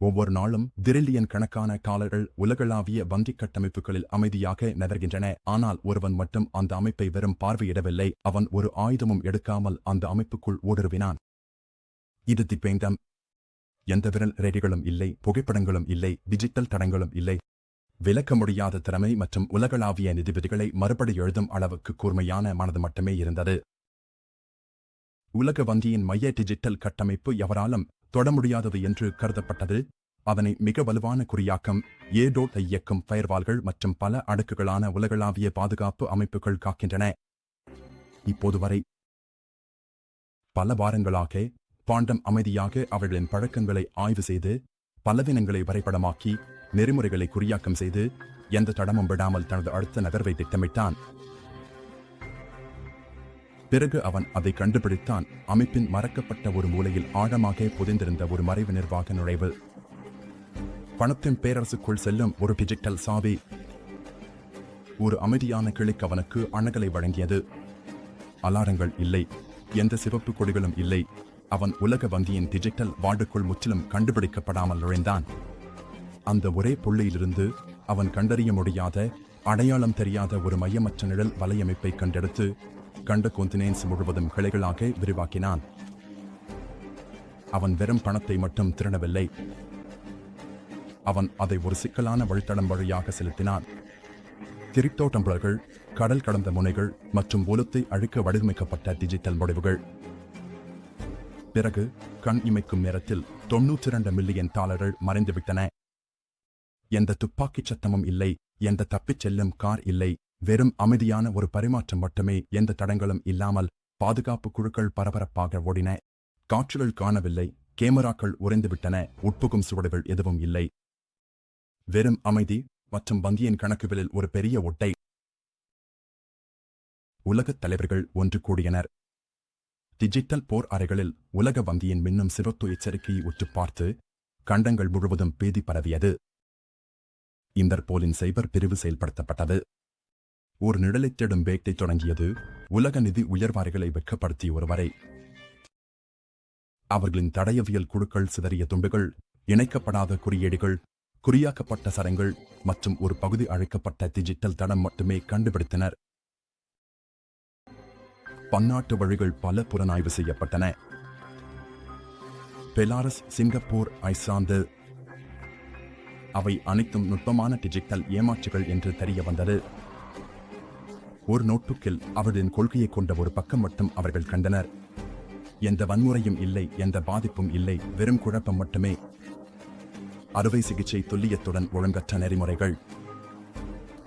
ஒவ்வொரு நாளும் திரில்லியன் கணக்கான காலர்கள் உலகளாவிய வங்கிக் கட்டமைப்புகளில் அமைதியாக நகர்கின்றன. ஆனால் ஒருவன் மட்டும் அந்த அமைப்பை வெறும் பார்வையிடவில்லை அவன் ஒரு ஆயுதமும் எடுக்காமல் அந்த அமைப்புக்குள் ஊடுருவினான் இது திப்பேந்தம் எந்த விரல் ரேடிகளும் இல்லை புகைப்படங்களும் இல்லை டிஜிட்டல் தடங்களும் இல்லை. விளக்க முடியாத திறமை மற்றும் உலகளாவிய நிதிபதிகளை மறுபடி எழுதும் அளவுக்கு கூர்மையான மனது மட்டுமே இருந்தது. உலக வங்கியின் மைய டிஜிட்டல் கட்டமைப்பு எவராலும் தொட முடியாதது என்று கருதப்பட்டது. அதனை மிக வலுவான குறியாக்கம் ஏடோ இயக்கும் ஃபயர்வால்கள் மற்றும் பல அடுக்குகளான உலகளாவிய பாதுகாப்பு அமைப்புகள் காக்கின்றன. இப்போது வரை பல வாரங்களாக பாண்டம் அமைதியாக அவர்களின் பழக்கங்களை ஆய்வு செய்து பலவீனங்களை வரைபடமாக்கி நெறிமுறைகளை குறியாக்கம் செய்து எந்த தடமும் விடாமல் தனது அடுத்த நகர்வை திட்டமிட்டான். பிறகு அவன் அதை கண்டுபிடித்தான். அமைப்பின் மறக்கப்பட்ட ஒரு மூலையில் ஆழமாக புதைந்திருந்த ஒரு மறைவு நிர்வாக நுழைவு. பணத்தின் பேரரசுக்குள் செல்லும் ஒரு டிஜிட்டல் சாவி. ஒரு அமைதியான கிளிக்கு அவனுக்கு அணுகலை வழங்கியது. அலாரங்கள் இல்லை. எந்த சிவப்பு கொடிகளும் இல்லை. அவன் உலக வங்கியின் டிஜிட்டல் வார்டுக்குள் முற்றிலும் கண்டுபிடிக்கப்படாமல் நுழைந்தான். அந்த ஒரே புள்ளியிலிருந்து அவன் கண்டறிய முடியாத அடையாளம் தெரியாத ஒரு மையமற்ற நிழல் வலையமைப்பை கண்டெடுத்து கண்ட கொந்தினேன்ஸ் முழுவதும் கிளைகளாக விரிவாக்கினான். அவன் வெறும் பணத்தை மட்டும் திரளவில்லை அவன் அதை ஒரு சிக்கலான வழித்தடம் வழியாக செலுத்தினான். கிரிப்டோ டம்ளர்கள் கடல் கடந்த முனைகள் மற்றும் ஒலுத்தை அழிக்க வடிவமைக்கப்பட்ட டிஜிட்டல் முடிவுகள். பிறகு கண் இமைக்கும் நேரத்தில் தொன்னூற்றி இரண்டு மில்லியன் டாலர்கள் மறைந்துவிட்டன. எந்த துப்பாக்கிச் சத்தமும் இல்லை எந்த தப்பிச் செல்லும் கார் இல்லை. வெறும் அமைதியான ஒரு பரிமாற்றம் மட்டுமே எந்த தடங்களும் இல்லாமல் பாதுகாப்பு குழுக்கள் பரபரப்பாக ஓடின. காட்சிகள் காணவில்லை. கேமராக்கள் உறைந்துவிட்டன. உட்புகும் சுவடுகள் எதுவும் இல்லை. வெறும் அமைதி மற்றும் வங்கியின் கணக்குகளில் ஒரு பெரிய ஒட்டை. உலகத் தலைவர்கள் ஒன்று கூடியனர். டிஜிட்டல் போர் அறைகளில் உலக வங்கியின் மின்னும் சிவப்பு எச்சரிக்கையை உற்று பார்த்து கண்டங்கள் முழுவதும் பீதி பரவியது. இந்தர்போலின் சைபர் பிரிவு செயல்படுத்தப்பட்டது. ஒரு நிழலை தேடும் வேட்டை தொடங்கியது உலக நிதி உயர்வாரிகளை வெக்கப்படுத்திய ஒருவரை. அவர்களின் தடயவியல் குழுக்கள் சிதறிய துண்டுகள் இணைக்கப்படாத குறியீடுகள் குறியாக்கப்பட்ட சரங்கள் மற்றும் ஒரு பகுதி அழைக்கப்பட்ட டிஜிட்டல் தடம் மட்டுமே கண்டுபிடித்தனர். பன்னாட்டு வழிகள் பல புலனாய்வு செய்யப்பட்டன. பெலாரஸ் சிங்கப்பூர் ஐஸ்லாந்து அவை அனைத்தும் நுட்பமான டிஜிட்டல் ஏமாற்றுகள் என்று தெரிய வந்தது. ஒரு நோட்புக்கில் அவர்களின் கொள்கையை கொண்ட ஒரு பக்கம் மட்டும் அவர்கள் கண்டனர். எந்த வன்முறையும் இல்லை எந்த பாதிப்பும் இல்லை வெறும் குழப்பம் மட்டுமே. அறுவை சிகிச்சை துல்லியத்துடன் ஒழுங்கற்ற நெறிமுறைகள்.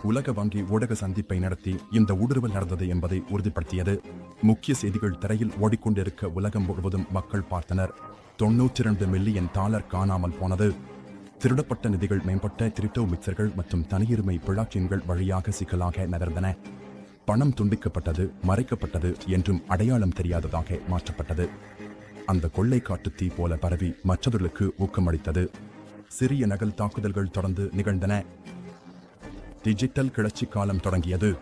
உலக வங்கி ஊடக சந்திப்பை நடத்தி இந்த ஊடுருவல் நடந்தது என்பதை உறுதிப்படுத்தியது. முக்கிய செய்திகள் திரையில் ஓடிக்கொண்டிருக்க உலகம் முழுவதும் மக்கள் பார்த்தனர். தொன்னூற்றி இரண்டு மில்லியன் டாலர் காணாமல் போனது. திருடப்பட்ட நிதிகள் மேம்பட்ட கிரிப்டோ மிக்சர்கள் மற்றும் தனியுரிமை பிளாக்செயின்கள் வழியாக சிக்கலாக நகர்ந்தன. பணம் துண்டிக்கப்பட்டது மறைக்கப்பட்டது என்றும் அடையாளம் தெரியாததாக மாற்றப்பட்டது. அந்த கொள்ளை காட்டு தீ போல பரவி மற்றவர்களுக்கு ஊக்கமளித்தது. சிறிய நகல் தாக்குதல்கள் தொடர்ந்து நிகழ்ந்தன. டிஜிட்டல் கிளர்ச்சி காலம் தொடங்கியது.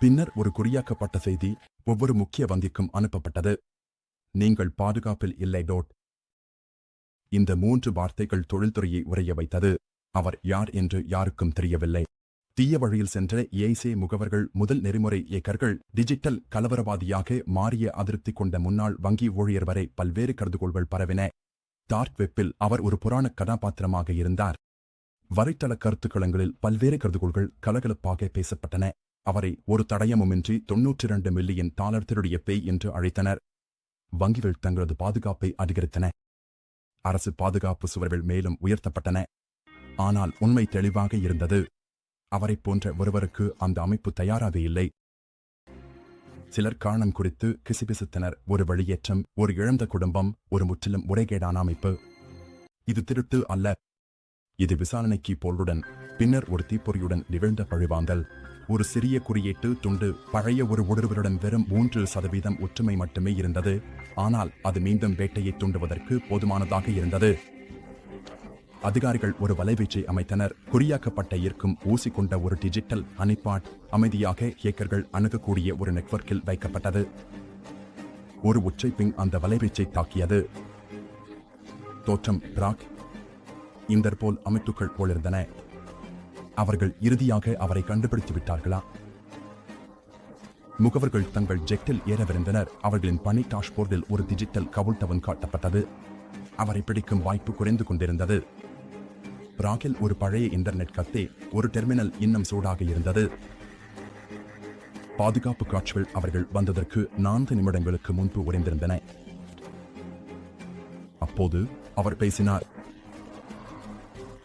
பின்னர் ஒரு குறியாக்கப்பட்ட செய்தி ஒவ்வொரு முக்கிய வங்கிக்கும் அனுப்பப்பட்டது. நீங்கள் பாதுகாப்பில் இல்லை டோட். இந்த மூன்று வார்த்தைகள் தொழில்துறையை உரைய வைத்தது. அவர் யார் என்று யாருக்கும் தெரியவில்லை. தீய வழியில் சென்ற ஏசே முகவர்கள் முதல் நெறிமுறை இயக்கர்கள் டிஜிட்டல் கலவரவாதியாக மாறிய அதிருப்தி கொண்ட முன்னாள் வங்கி ஊழியர் வரை பல்வேறு கருதுகோள்கள் பரவின. டார்க் வெப்பில் அவர் ஒரு புராண கதாபாத்திரமாக இருந்தார். வரைத்தள கருத்துக்களங்களில் பல்வேறு கருதுகோள்கள் கலகலப்பாக பேசப்பட்டன. அவரை ஒரு தடயமுமின்றி தொன்னூற்றி இரண்டு மில்லியன் டாலர் திருடிய பேய் என்று அழைத்தனர். வங்கிகள் தங்களது பாதுகாப்பை அதிகரித்தன. அரசு பாதுகாப்பு சுவர்கள் மேலும் உயர்த்தப்பட்டன. ஆனால் உண்மை தெளிவாக இருந்தது. அவரைப் போன்ற ஒருவருக்கு அந்த அமைப்பு தயாராக இல்லை. சிலர் காரணம் குறித்து கிசுபிசுத்தனர். ஒரு வெளியேற்றம் ஒரு இழந்த குடும்பம் ஒரு முற்றிலும் முறைகேடான அமைப்பு. இது திருட்டு அல்ல. இது விசாரணைக்கு போலுடன் பின்னர் ஒரு தீப்பொறியுடன் நிகழ்ந்த பழிவாங்கல். ஒரு சிறிய குறியீட்டு துண்டு பழைய ஒரு ஊடுருவருடன் வெறும் மூன்று சதவீதம் ஒற்றுமை மட்டுமே இருந்தது. ஆனால் அது மீண்டும் வேட்டையை தூண்டுவதற்கு போதுமானதாக இருந்தது. அதிகாரிகள் ஒரு வலைவீச்சை அமைத்தனர். குறியாக்கப்பட்ட இருக்கும் ஊசி கொண்ட ஒரு டிஜிட்டல் ஹனிபாட் அமைதியாக ஹேக்கர்கள் அணுகக்கூடிய ஒரு நெட்வொர்க்கில் வைக்கப்பட்டது. ஒரு உச்சை பிங் அந்த வலைவீச்சை தாக்கியது. தோற்றம் பிராக். இந்தர்போல் அமைப்புகள் போலிருந்தன. அவர்கள் இறுதியாக அவரை கண்டுபிடித்து விட்டார்களா முகவர்கள் தங்கள் ஜெட்டில் ஏறவிருந்தனர். அவர்களின் பணி டாஷ்போர்டில் ஒரு டிஜிட்டல் கவுல்டவன் காட்டப்பட்டது. அவரை பிடிக்கும் வாய்ப்பு குறைந்து கொண்டிருந்தது. பிராகில் ஒரு பழைய இன்டர்நெட் கத்தி ஒரு டெர்மினல் இன்னும் சூடாக இருந்தது. பாதுகாப்பு காட்சிகள் அவர்கள் வந்ததற்கு நான்கு நிமிடங்களுக்கு முன்பு உறைந்திருந்தன அப்போது அவர் பேசினார்.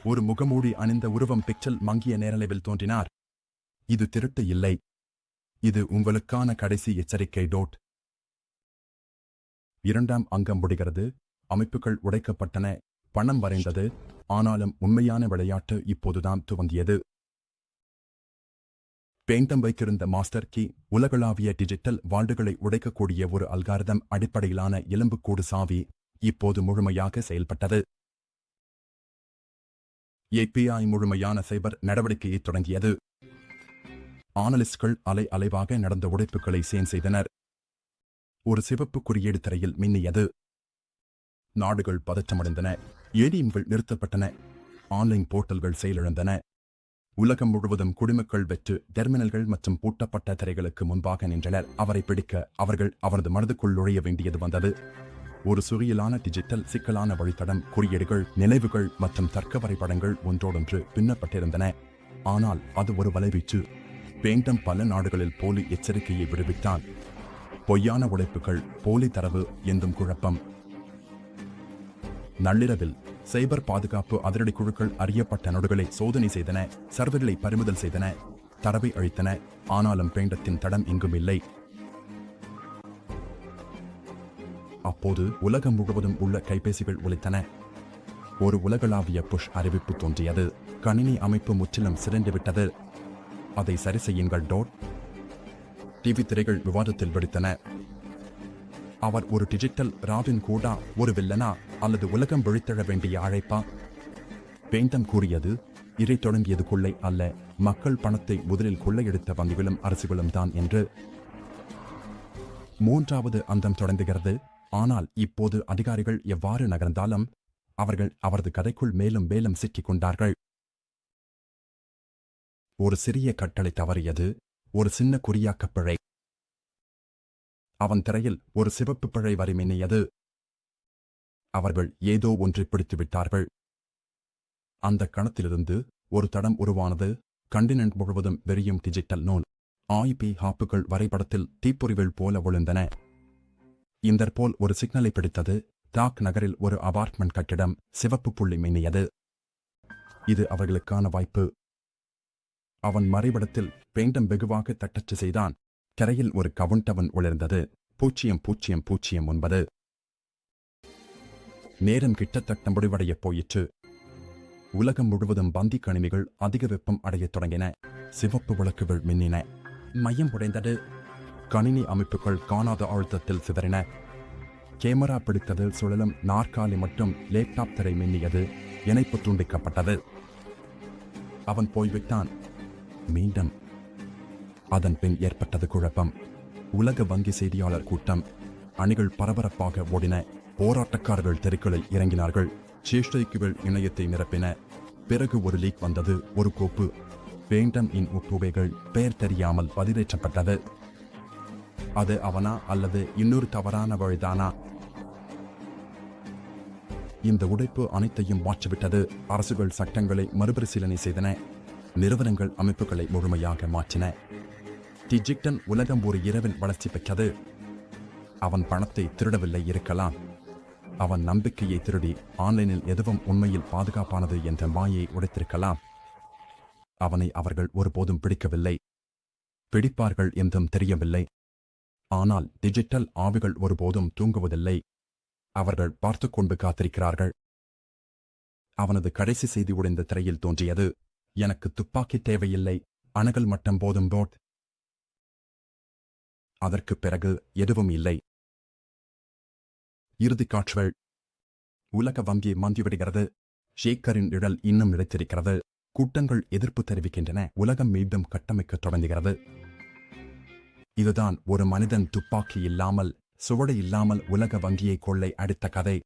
ஒரு முகமூடி அணிந்த உருவம் பிக்சல் மங்கிய நேரலைவில் தோன்றினார். இது திருட்டு இல்லை. இது உங்களுக்கான கடைசி எச்சரிக்கை டோட். இரண்டாம் அங்கம் முடிகிறது. அமைப்புகள் உடைக்கப்பட்டன. பணம் வரைந்தது. ஆனாலும் உண்மையான விளையாட்டு இப்போதுதான் துவங்கியது. பெயிண்டம் வைத்திருந்த மாஸ்டர் கீ. உலகளாவிய டிஜிட்டல் வால்டுகளை உடைக்கக்கூடிய ஒரு அல்காரதம் அடிப்படையிலான எலும்புக்கூடு சாவி இப்போது முழுமையாக செயல்பட்டது. ஏபிஐ முழுமையான சைபர் நடவடிக்கையை தொடங்கியது. ஆனலிஸ்ட்கள் அலை அலைவாக நடந்த உடைப்புகளை சேன் செய்தனர். ஒரு சிவப்பு குறியீடு திரையில் மின்னியது. நாடுகள் பதற்றமடைந்தன. ஏடிஎம்கள் நிறுத்தப்பட்டன. ஆன்லைன் போர்ட்டல்கள் செயலிழந்தன. உலகம் முழுவதும் குடிமக்கள் வெற்று டெர்மினல்கள் மற்றும் பூட்டப்பட்ட திரைகளுக்கு முன்பாக நின்றனர். அவரை பிடிக்க அவர்கள் அவரது மனதுக்குள் நுழைய வேண்டியது வந்தது. ஒரு சுழியலான டிஜிட்டல் சிக்கலான வழித்தடம் குறியீடுகள் நினைவுகள் மற்றும் தர்க்க வரைபடங்கள் ஒன்றோடொன்று பின்னப்பட்டிருந்தன. ஆனால் அது ஒரு வலைவீச்சு. பேண்டம் பல நாடுகளில் போலி எச்சரிக்கையை விடுவித்தான் பொய்யான உழைப்புகள் போலி தரவு என்றும் குழப்பம். நள்ளிரவில் சைபர் பாதுகாப்பு அதிரடி குழுக்கள் அறியப்பட்ட நடுகளை சோதனை செய்தன சர்வர்களை பறிமுதல் செய்தன தரவை அழித்தன ஆனாலும் பேண்டத்தின் தடம் எங்கும் இல்லை. அப்போது உலகம் முழுவதும் உள்ள கைபேசிகள் உழைத்தன ஒரு உலகளாவிய புஷ் அறிவிப்பு தோன்றியது. கணினி அமைப்பு முற்றிலும் சிறந்துவிட்டது அதை சரி செய்யுங்கள் டோட். டிவி திரைகள் விவாதத்தில் வெடித்தன. அவர் ஒரு டிஜிட்டல் ராபின் கூடா ஒரு வில்லனா. அல்லது உலகம் விழித்தழ வேண்டிய அழைப்பா? பெயிண்டம் கூறியது இறை தொடங்கியது கொள்ளை அல்ல மக்கள் பணத்தை முதலில் கொள்ளையெடுத்த வங்கிகளும் அரசுகளும் தான் என்று. மூன்றாவது அந்தம் தொடங்குகிறது ஆனால் இப்போது அதிகாரிகள் எவ்வாறு நகர்ந்தாலும் அவர்கள் அவரது கதைக்குள் மேலும் மேலும் சிக்கிக் கொண்டார்கள். ஒரு சிறிய கட்டளை தவறியது ஒரு சின்ன குறியாக்கப் பிழை. அவன் திரையில் ஒரு சிவப்பு பிழை வரி மின்னியது. அவர்கள் ஏதோ ஒன்றை பிடித்துவிட்டார்கள் அந்த கணத்திலிருந்து ஒரு தடம் உருவானது கண்டினென்ட் முழுவதும் வெறியும் டிஜிட்டல் நூல். ஆய்பி ஹாப்புகள் வரைபடத்தில் தீப்பொறிகள் போல விழுந்தன இந்தற்போல் ஒரு சிக்னலை பிடித்தது டாக் நகரில் ஒரு அபார்ட்மெண்ட் கட்டிடம் சிவப்பு புள்ளி மின்னியது. இது அவர்களுக்கான வாய்ப்பு. அவன் மறைவிடத்தில் பெயிண்டம் வெகுவாக தட்டச்சு செய்தான். கரையில் ஒரு கவுண்டவன் உளிர்ந்தது பூஜ்ஜியம் பூஜ்ஜியம் பூஜ்ஜியம் ஒன்பது. நேரம் கிட்டத்தட்ட முடிவடையப் போயிற்று. உலகம் முழுவதும் பந்தி கணினிகள் அதிக வெப்பம் அடையத் தொடங்கின. சிவப்பு விளக்குகள் மின்னின. மையம் உடைந்தது. கணினி அமைப்புகள் காணாத அழுத்தத்தில் சிதறின. கேமரா பிடித்ததில் சுழலும் நாற்காலி மற்றும் லேப்டாப் திரை மின்னியது. இணைப்பு துண்டிக்கப்பட்டது. அவன் போய்விட்டான். மீண்டும். அதன் பின் ஏற்பட்டது குழப்பம். உலக வங்கி செய்தியாளர் கூட்டம். அணிகள் பரபரப்பாக ஓடின. போராட்டக்காரர்கள் தெருக்களில் இறங்கினார்கள். சேஷ்டைக்குகள் இணையத்தை நிரப்பின பிறகு ஒரு லீக் வந்தது ஒரு கோப்பு. வேண்டம் இன் ஒப்புகைகள் பெயர் தெரியாமல் பதிவேற்றப்பட்டது. அது அவனா அல்லது இன்னொரு தவறான வழிதானா? இந்த உடைப்பு அனைத்தையும் மாற்றிவிட்டது. அரசுகள் சட்டங்களை மறுபரிசீலனை செய்தன. நிறுவனங்கள் அமைப்புகளை முழுமையாக மாற்றின. டிஜிக்டன் உலகம் ஒரு இரவில் வளர்ச்சி பெற்றது. அவன் பணத்தை திருடவில்லை இருக்கலாம். அவன் நம்பிக்கையை திருடி ஆன்லைனில் எதுவும் உண்மையில் பாதுகாப்பானது என்ற மாயை உடைத்திருக்கலாம். அவனை அவர்கள் ஒருபோதும் பிடிக்கவில்லை. பிடிப்பார்கள் என்றும் தெரியவில்லை. ஆனால் டிஜிட்டல் ஆவிகள் ஒருபோதும் தூங்குவதில்லை. அவர்கள் பார்த்து கொண்டு காத்திருக்கிறார்கள். அவனது கடைசி செய்தி உடைந்த திரையில் தோன்றியது எனக்கு துப்பாக்கி தேவையில்லை. அணுகல் மட்டம் போதும் போட். அதற்குப் பிறகு எதுவும் இல்லை. இறுதிக் காட்சிகள். உலக வங்கி மந்திவிடுகிறது ஷேக்கரின் நிழல் இன்னும் நிலைத்திருக்கிறது. கூட்டங்கள் எதிர்ப்பு தெரிவிக்கின்றன. உலகம் மீண்டும் கட்டமைக்கத் தொடங்குகிறது. இதுதான் ஒரு மனிதன் துப்பாக்கி இல்லாமல் சுவடு இல்லாமல் உலக வங்கியை கொள்ளை அடித்த கதை.